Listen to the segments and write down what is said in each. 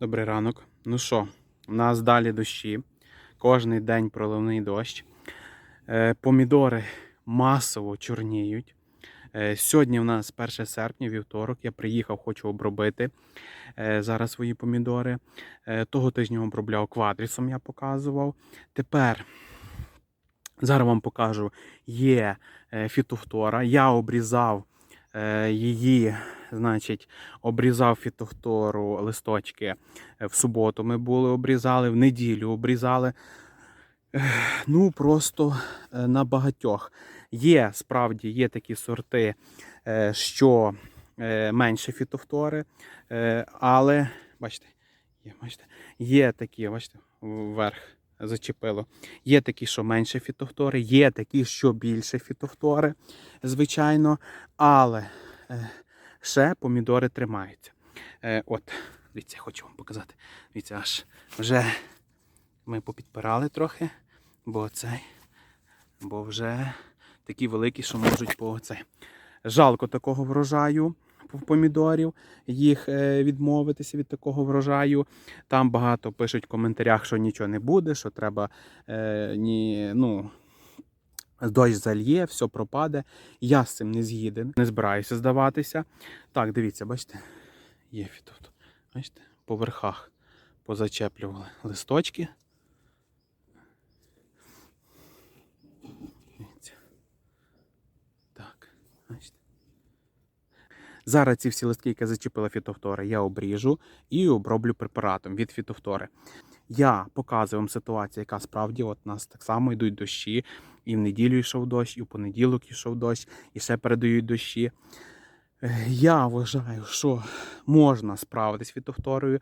Добрий ранок. Ну що, у нас далі дощі. Кожний день проливний дощ. Е, Помідори масово чорніють. Е, Сьогодні у нас 1 серпня, вівторок. Я приїхав, хочу обробити е, зараз свої помідори. Того тижня обробляв квадрісом, я показував. Тепер зараз вам покажу, є фітофтора. Я обрізав її, значить, обрізав фітофтору листочки Е, в суботу. Ми були обрізали, в неділю обрізали. Ну, просто е, на багатьох. Є справді є такі сорти, е, що е, менше фітофтори, е, але бачите, є, бачите, є такі, бачите, вверх зачепило. Є такі, що менше фітофтори, є такі, що більше фітофтори, звичайно, але е, ще помідори тримаються. Е, От, дивіться, хочу вам показати. Дивіться, аж вже ми попідпирали трохи, бо цей, бо вже такі великі, що можуть по цей. Жалко такого врожаю помідорів, їх е, відмовитися від такого врожаю. Там багато пишуть в коментарях, що нічого не буде, що треба е, ні, ну, дощ зальє, все пропаде. Я з цим не згіден, не збираюся здаватися. Так, дивіться, бачите, є тут. Бачите, по верхах позачеплювали листочки. Дивіться. Так, бачите. Зараз ці всі листки, які зачепила фітофтора, я обріжу і оброблю препаратом від фітофтори. Я показую вам ситуацію, яка справді от нас так само йдуть дощі. І в неділю йшов дощ, і в понеділок йшов дощ, і ще передають дощі. Я вважаю, що можна справитись з фітофторою.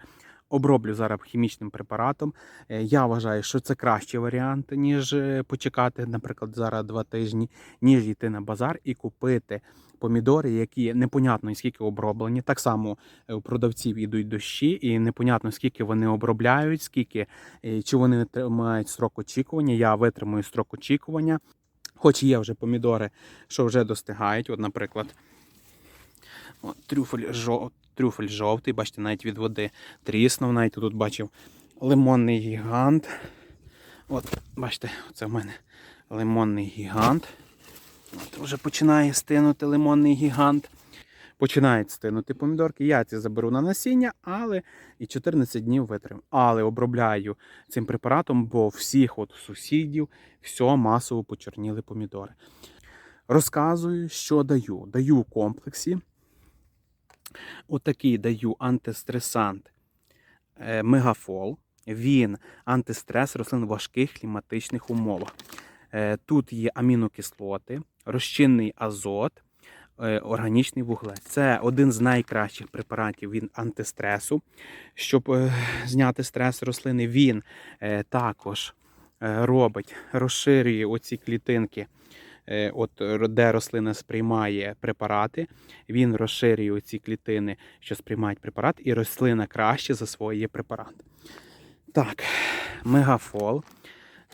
Оброблю зараз хімічним препаратом. Е, Я вважаю, що це кращий варіант, ніж е, почекати, наприклад, зараз два тижні, ніж йти на базар і купити помідори, які непонятно скільки оброблені. Так само е, у продавців ідуть дощі, і непонятно скільки вони обробляють, скільки чи вони мають строк очікування. Я витримую строк очікування. Хоч є вже помідори, що вже достигають. От, наприклад, от, трюфель, жов... трюфель жовтий, бачите, навіть від води тріснув. Навіть тут бачив лимонний гігант. От, бачите, це в мене лимонний гігант. От, вже починає стинути лимонний гігант. Починають стинути помідорки. Я ці заберу на насіння, але і 14 днів витримаю. Але обробляю цим препаратом, бо всіх от сусідів все масово почорніли помідори. Розказую, що даю. Даю комплексі. Отакий даю антистресант е, Мегафол. Він антистрес рослин в важких кліматичних умовах. Е, Тут є амінокислоти, розчинний азот, е, органічний вуглець. Це один з найкращих препаратів від антистресу. Щоб зняти стрес рослини, він також робить, розширює оці клітинки, от, де рослина сприймає препарати. Він розширює ці клітини, що сприймають препарат, і рослина краще засвоює препарат. Так, мегафол.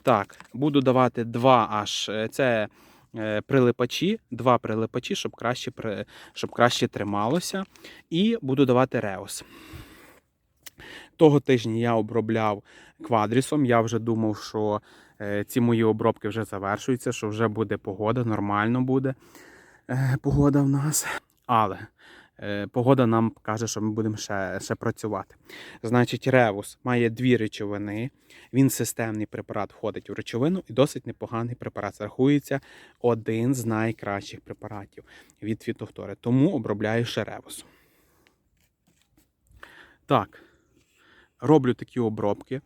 Так, буду давати два аж. е, Це е, прилипачі, два прилипачі, щоб краще, щоб краще трималося. І буду давати реус. Того тижня я обробляв квадрісом. Я вже думав, що е, ці мої обробки вже завершуються, що вже буде погода, нормально буде е, погода в нас. Але е, погода нам каже, що ми будемо ще, ще працювати. Значить, ревус має дві речовини. Він системний препарат входить у речовину і досить непоганий препарат. Рахується один з найкращих препаратів від фітофтори. Тому обробляю ще ревус. Так, роблю такі обробки.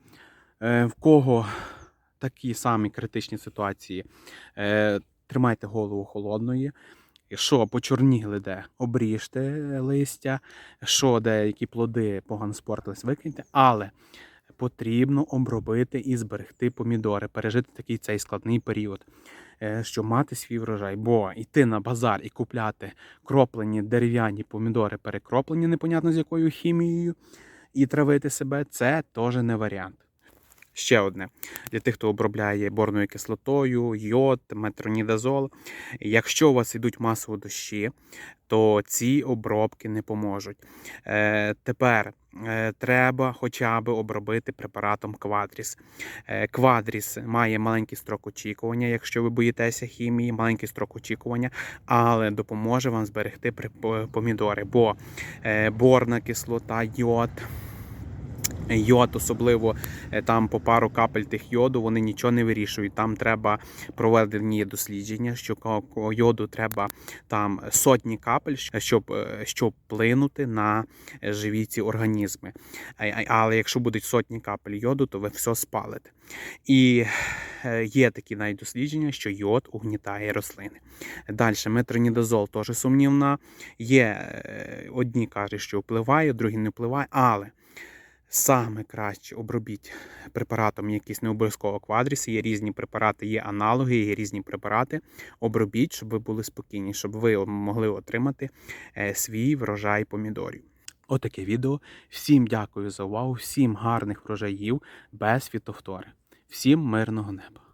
Е, В кого такі самі критичні ситуації, е, тримайте голову холодною. Що почорніли де, обріжте листя, що деякі плоди погано спортились, викиньте, але потрібно обробити і зберегти помідори, пережити такий цей складний період, е, щоб мати свій врожай. Бо йти на базар і купляти кроплені дерев'яні помідори, перекроплені непонятно з якою хімією, і травити себе це теж не варіант. Ще одне для тих, хто обробляє борною кислотою, йод, метронідазол. Якщо у вас йдуть масово дощі, то ці обробки не поможуть. Е, тепер е, треба хоча б обробити препаратом Квадріс. Е, Квадріс має маленький строк очікування, якщо ви боїтеся хімії, маленький строк очікування, але допоможе вам зберегти помідори, бо е, борна кислота, йод. Йод, особливо е, там по пару капель тих йоду, вони нічого не вирішують. Там треба проведені дослідження, що йоду треба там сотні капель, щоб, е, щоб вплинути на е, живі ці організми. Але якщо будуть сотні капель йоду, то ви все спалите. І є такі навіть дослідження, що йод угнітає рослини. Далі метронідозол теж сумнівна. Є одні кажуть, що впливає, другі не впливає, але саме краще обробіть препаратом якийсь не обов'язково квадріс. Є різні препарати, є аналоги, є різні препарати. Обробіть, щоб ви були спокійні, щоб ви могли отримати е, свій врожай помідорів. Отаке відео. Всім дякую за увагу, всім гарних врожаїв без фітофтори. Всім мирного неба.